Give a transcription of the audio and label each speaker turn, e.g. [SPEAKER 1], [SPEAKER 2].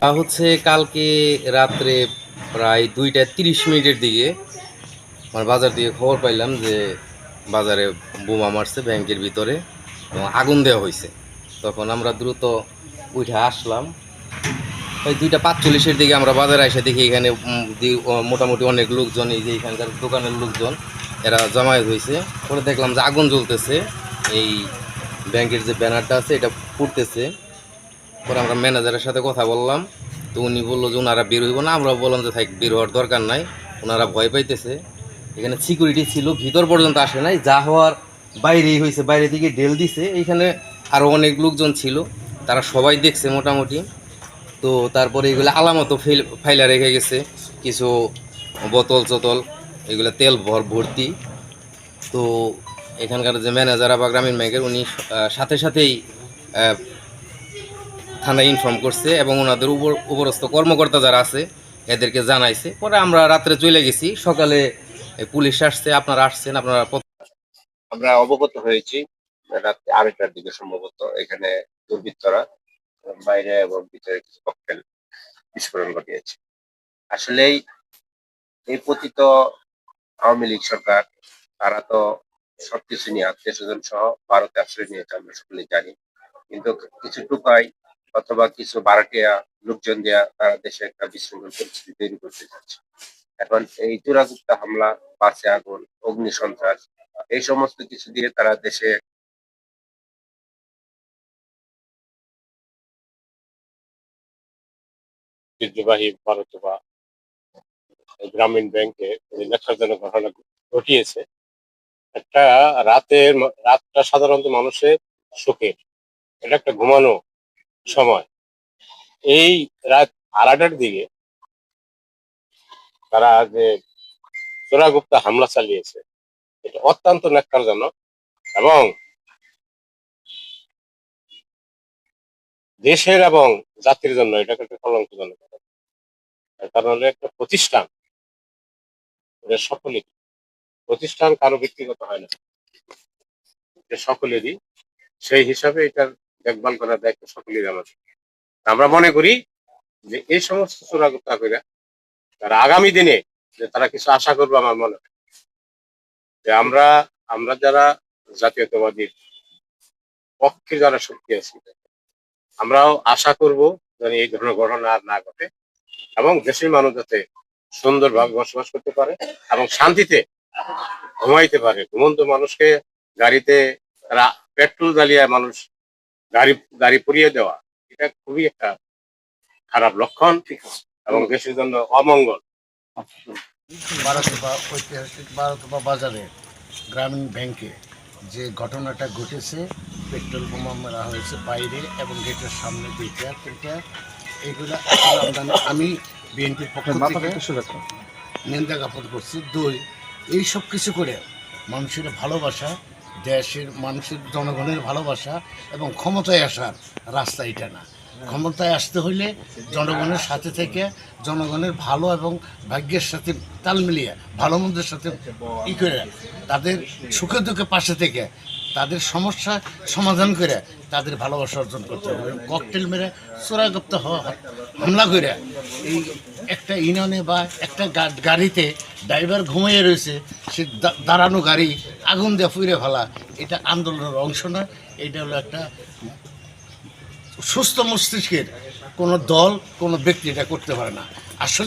[SPEAKER 1] তা হচ্ছে কালকে রাত্রে প্রায় দুইটা তিরিশ মিনিটের দিকে মানে বাজার দিয়ে খবর পাইলাম যে বাজারে বোমা মারছে ব্যাংকের ভিতরে এবং আগুন দেওয়া হয়েছে তখন আমরা দ্রুত উঠে আসলাম। ওই দুইটা পাঁচচল্লিশের দিকে আমরা বাজারে এসে দেখি এখানে মোটামুটি অনেক লোকজন, এই যে এখানকার দোকানের লোকজন, এরা জমায়েত হয়েছে পরে দেখলাম যে আগুন জ্বলতেছে। এই ব্যাংকের যে ব্যানারটা আছে, এটা পুড়তেছে পরে আমরা ম্যানেজারের সাথে কথা বললাম, তো উনি বলল যে ওনারা বের হইব না, আমরা বললাম যে থাক, বের হওয়ার দরকার নাই। ওনারা ভয় পাইতেছে। এখানে সিকিউরিটি ছিল, ভিতর পর্যন্ত আসে নাই, যা হওয়ার বাইরেই হয়েছে বাইরে থেকে ডেল দিছে। এইখানে আরও অনেক লোকজন ছিল, তারা সবাই দেখছে মোটামুটি। তো তারপরে এগুলো আলামতো ফেল ফাইলা রেখে গেছে, কিছু বোতল চতল, এগুলো তেল ভর ভর্তি। তো এখানকার যে ম্যানেজার বা গ্রামীণ ব্যাংকের, উনি সাথে সাথেই থানায় ইনফর্ম করছে এবং ওনাদের উপর উপরস্থ কর্মকর্তা যারা আছে, এদেরকে জানাইছে। পরে আমরা রাত্রে চলে গেছি। সকালে পুলিশ আসছে, আপনারা আসছেন, আপনারা
[SPEAKER 2] আমরা অবগত হয়েছি রাত্রে আড়াইটার দিকে সম্ভবত এখানে দুর্বৃত্তরা বাইরে এবং ভিতরে কিছু ককটেল বিস্ফোরণ ঘটিয়েছে। আসলেই এই পতিত আওয়ামী লীগ সরকার, তারা তো সবকিছু নিয়ে আত্মীয় স্বজন সহ ভারতে আশ্রয় নিয়েছে, আমরা সকলেই জানি। কিন্তু কিছু টুকাই অথবা কিছু ভাড়াটিয়া লোকজন দেয়া, তারা দেশে একটা বিশৃঙ্খল পরিস্থিতি তৈরি করতে যাচ্ছে। এখন এই চূড়াগুপ্তা হামলা বাসে আগুন, অগ্নি সন্ত্রাস, এই সমস্ত কিছু দিয়ে তারা দেশে ঐতিহ্যবাহী ভারত বা গ্রামীণ ব্যাংকে ন্যাক্কারজনক ঘটনা ঘটিয়েছে। একটা রাতের, রাতটা সাধারণত মানুষের সুখের এটা একটা ঘুমানো সময়। এই রাত আড়াটার দিকে তারা যে চোরাগুপ্তা হামলা চালিয়েছে, এটা অত্যন্ত ন্যাক্কারজনক এবং দেশের এবং জাতির জন্য এটা একটা কলঙ্কজনক কারণ হলো একটা প্রতিষ্ঠান, এটা সকলেরই। প্রতিষ্ঠান কারও ব্যক্তিগত হয় না। এটা সকলেরই। সেই হিসাবে এটার দেখভাল করার দায়িত্ব সকলের আমাদের আমরা মনে করি যে এই সমস্ত চোরাগুপ্তা করে তারা আগামী দিনে যে তারা কিছু আশা করবে আমার মনে যে আমরা আমরা যারা জাতীয়তাবাদীর পক্ষে যারা শক্তি আছি, আমরাও আশা করব যেন এই ধরনের ঘটনা আর না ঘটে এবং দেশের মানুষ যাতে সুন্দরভাবে বসবাস করতে পারে এবং শান্তিতে ঘুমাইতে পারে। ঘুমন্ত মানুষকে গাড়িতে পেট্রোল জ্বালিয়ে মানুষ গাড়ি গাড়ি পুড়িয়ে দেওয়া এটা খুবই একটা খারাপ লক্ষণ এবং দেশের জন্য অমঙ্গল।
[SPEAKER 3] ভারতবা ঐতিহাসিক ভারতবা বাজারে গ্রামীণ ব্যাংকে যে ঘটনাটা ঘটেছে পেট্রোল বোমা মারা হয়েছে বাইরে এবং গেটের সামনে দুইটা তিনটা এগুলো আমি বিএনপির পক্ষ থেকে নিন্দা জ্ঞাপন করছি। দুই এই সব কিছু করে মানুষের ভালোবাসা দেশের মানুষের জনগণের ভালোবাসা এবং ক্ষমতায় আসার রাস্তা এটা না। ক্ষমতায় আসতে হইলে জনগণের সাথে থেকে জনগণের ভালো এবং ভাগ্যের সাথে তাল মিলিয়ে, ভালো মন্দের সাথে ই করে, তাদের সুখে দুঃখে পাশে থেকে তাদের সমস্যা সমাধান করে তাদের ভালোবাসা অর্জন করতে হবে। ককটেল মেরে চোরাগপ্ত হামলা করে এই একটা ইউনিয়নে বা একটা গাড়িতে ড্রাইভার ঘুমিয়ে রয়েছে, সে দাঁড়ানো গাড়ি আগুন দিয়ে ফুইরে ফেলা, এটা আন্দোলনের অংশ না, এটা হলো একটা সুস্থ মস্তিষ্কের কোনো দল, কোনো ব্যক্তি এটা করতে পারে না। আসলে